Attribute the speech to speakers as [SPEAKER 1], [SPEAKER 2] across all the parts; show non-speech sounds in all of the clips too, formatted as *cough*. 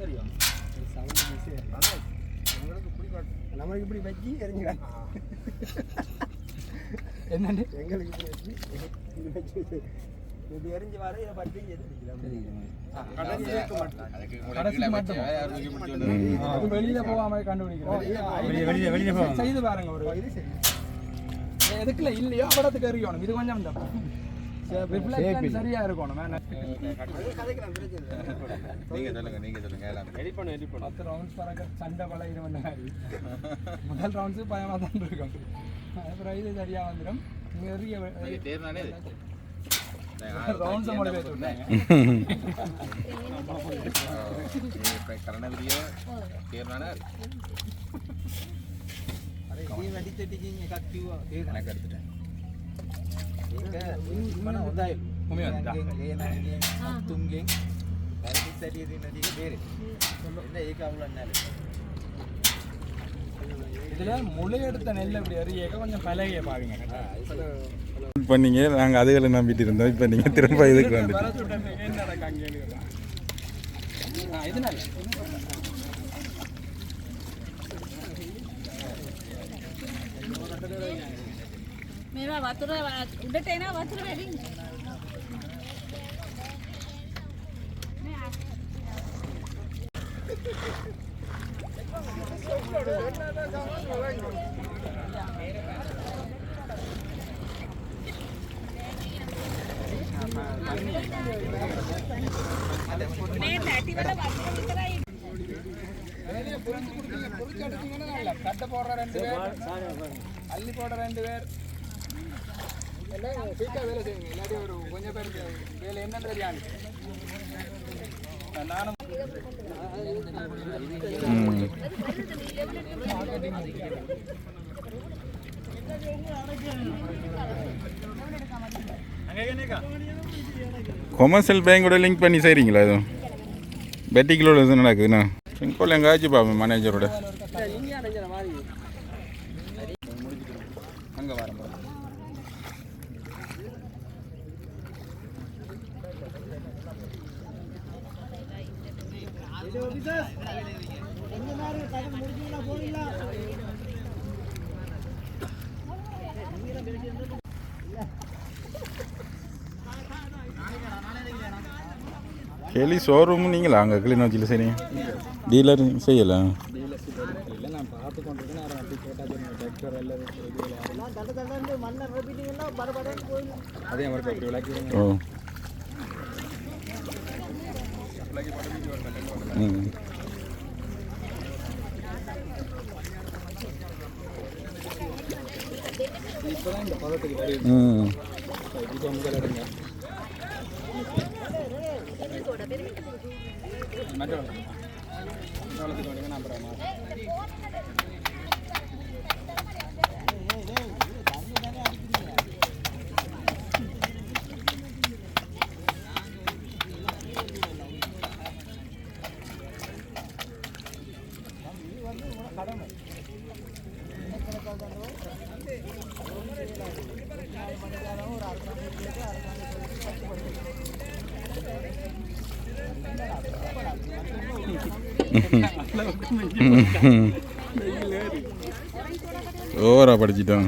[SPEAKER 1] சரியா
[SPEAKER 2] சவுண்ட் ஈஸியாக இப்படி வச்சு எரிஞ்சுக்கலாம் *laughs*
[SPEAKER 1] என்னண்டு
[SPEAKER 2] எங்களுக்கு இப்படி வச்சு இப்படி வச்சு இது எரிஞ்சு வர இதை பற்றி
[SPEAKER 1] அது வெளியில போகாம கண்டுபிடிக்கிறோம்.
[SPEAKER 3] வெளிய- வெளிய- வெளிய போகாம.
[SPEAKER 1] செய்து பாருங்க ஒரு
[SPEAKER 2] இது
[SPEAKER 1] எதுக்குல இல்லையோ படத்துக்கு எறியணும். இது கொஞ்சம் reflection சரியா இருக்கணும் *laughs*
[SPEAKER 4] நீங்க சொல்லுங்க நீங்க சொல்லுங்க
[SPEAKER 3] எடிட் பண்ணு எடிட் பண்ணு.
[SPEAKER 1] பத்து ரவுண்ட்ஸ் பறக்க சண்டை பழகிற மாதிரி. முதல் பயமாக தான் இருக்கும். அப்புறம் இது சரியா வந்துடும் நீங்க நிறைய
[SPEAKER 4] தேர்னாலே
[SPEAKER 1] ரவுண்ட்ஸ் மட்டும் பேசுறேன்
[SPEAKER 4] கரணதிரியோ தேர்னானா எனக்கு எடுத்துட்டேன்.
[SPEAKER 2] ಈಗ ಒಂದಾಯ್ ಭೂಮಿ
[SPEAKER 1] ಏನಾಗಿದೆ முளை எடுத்த நெல் அப்படி அறியாக்க கொஞ்சம் பழகிய பாருங்க
[SPEAKER 5] நாங்கள் அதுகளை நம்பிட்டு இப்போ நீங்கள் திரும்ப இதுக்கு
[SPEAKER 6] మేము వత్తుర ఉండేటైనా
[SPEAKER 1] వత్తుర వెడ్డింగ్ பொறிச்சு கொடுக்கல பொறிச்சு அடுத்தீங்கன்னா கட்டை போடுற ரெண்டு பேர் அள்ளி போடுற ரெண்டு பேர் குயிக்காக வேலை செய்யுங்க. இல்லாட்டி ஒரு கொஞ்சம் பேருக்கு வேலை என்னன்னு தெரியாது. நானும்
[SPEAKER 5] கொமர்ஷியல் பேங்கோட லிங்க் பண்ணி செய்கிறீங்களா எதுவும்? பெட்டிக்குள்ள எதுவும் நடக்குதுண்ணா சிங்கோல் எங்காச்சும் பாப்பேன் மேனேஜரோட
[SPEAKER 4] அங்க வர
[SPEAKER 5] கேலி ஷோரூம் நீங்களா? அங்கே கிளிநொச்சியில் சரிங்க டீலர் செய்யலாம்
[SPEAKER 1] இல்லை மற்ற வளர்த்துட்டு வந்தீங்கன்னா அப்புறமா *laughs*
[SPEAKER 5] ஓவரா படிச்சிட்டோம்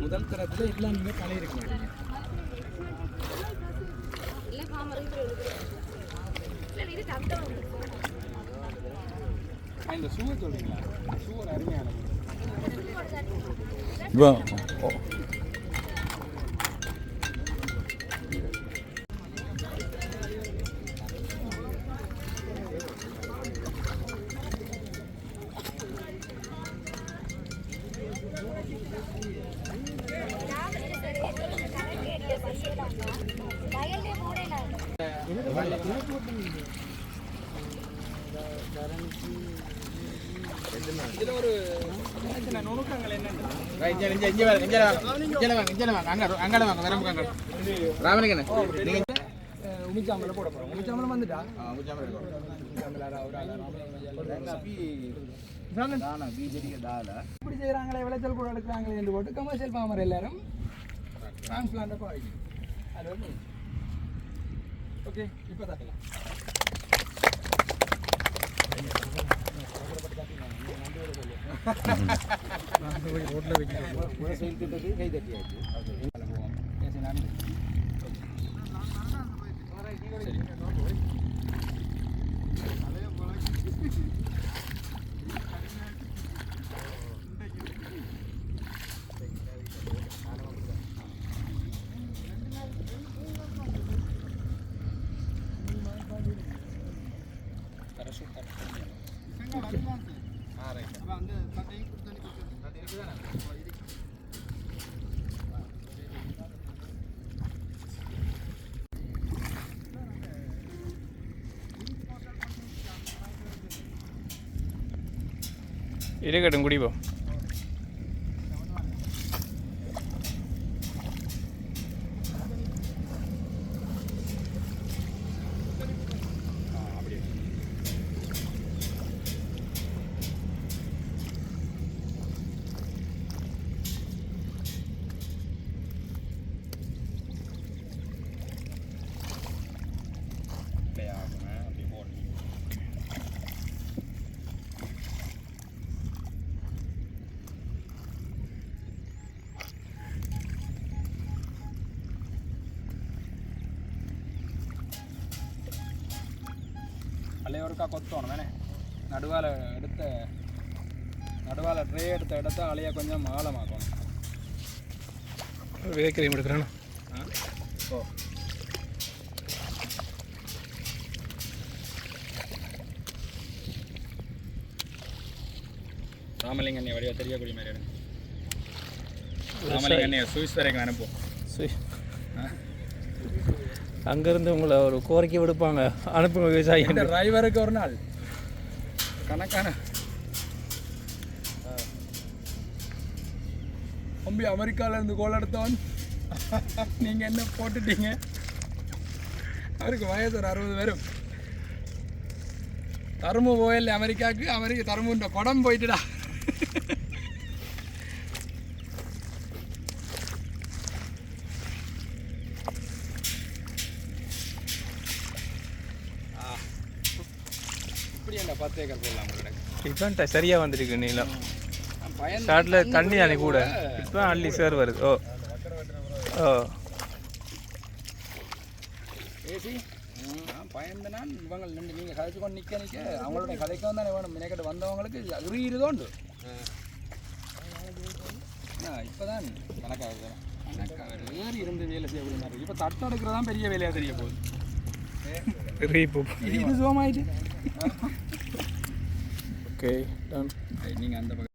[SPEAKER 1] முதல் தரத்துல எல்லாம் நீங்க பழைய இருக்க மாட்டீங்க இந்த ஷூவை சொல்றீங்களா ஷூ அருமையான
[SPEAKER 5] இப்போ
[SPEAKER 2] முஜாமர்
[SPEAKER 1] உமிச்சாம்பல அரை- ஒரு அரை ராமலிங்கம்
[SPEAKER 2] காபி தானா பிஜேபி தால
[SPEAKER 1] இப்படி செய்கிறாங்களே விளைச்சல் கூட எடுக்கிறாங்களே என்று போட்டு கமர்ஷியல் ஃபார்மர் எல்லாரும் டிரான்ஸ்பிளான்ட்டை பாதிக்கும் அது வந்து ಇಪ್ಪತ್ತು ಇಪ್ಪತ್ತಾಗಲ್ಲ ರೋಡ್ಲ
[SPEAKER 2] ಕೈದಟ್ಟಿ ಆಯಿತು ಸರಿ
[SPEAKER 3] இருக்கட்டும் குடிப்போம்.
[SPEAKER 1] அலையோருக்கா கொத்தணும் தானே? நடுவால் எடுத்த நடுவால் ட்ரே எடுத்த இடத்த அலைய கொஞ்சம் ஆழமாக்கணும்.
[SPEAKER 3] வேக்கிரையும் எடுக்கிறானா.
[SPEAKER 1] ஓ ராமலிங்க அண்ணே வடிவா தெரியக்கூடிய மாதிரி ராமலிங்க அண்ணே சுவிஸ் வரைக்கும் அனுப்புவோம்
[SPEAKER 3] சரி அங்கேருந்து உங்களை ஒரு கோரிக்கை விடுப்பாங்க. அனுப்புங்க விவசாயி.
[SPEAKER 1] இந்த டிரைவருக்கு ஒரு நாள். கணக்கான. தம்பி அமெரிக்கால இருந்து கோல் எடுத்தவன். நீங்கள் என்ன போட்டுட்டீங்க? அவருக்கு வயசு ஒரு அறுபது பேரும் தருமு போயல் அமெரிக்காவுக்கு அமெரிக்கா தருமுன்ற குடம் போயிட்டுடா. ஏக்கர் போடலாம்
[SPEAKER 3] இப்போ சரியாக வந்திருக்கு நீளம். ஸ்டார்டில் தண்ணி தானே கூட இப்போ அள்ளி சேர் வருது. ஓ. ஓ.
[SPEAKER 1] ஏசி? பயந்தனான் இவங்க நின்று நீங்கள் கதைச்சு கொண்டு நிற்க நிற்க அவங்களோட கதைக்கு வந்தானே வேணும். மினக்கிட்ட வந்தவங்களுக்கு உருகிறதோண்டு இப்போ தான் கணக்காக ஏறி இருந்து வேலை செய்யக்கூடிய மாதிரி இப்போ தட்டு எடுக்கிறதான் பெரிய வேலையாக தெரிய போகுது. இது சுகமாயிட்டு.
[SPEAKER 3] ஓகே டன்
[SPEAKER 1] நீங்கள் அந்த பக்கம்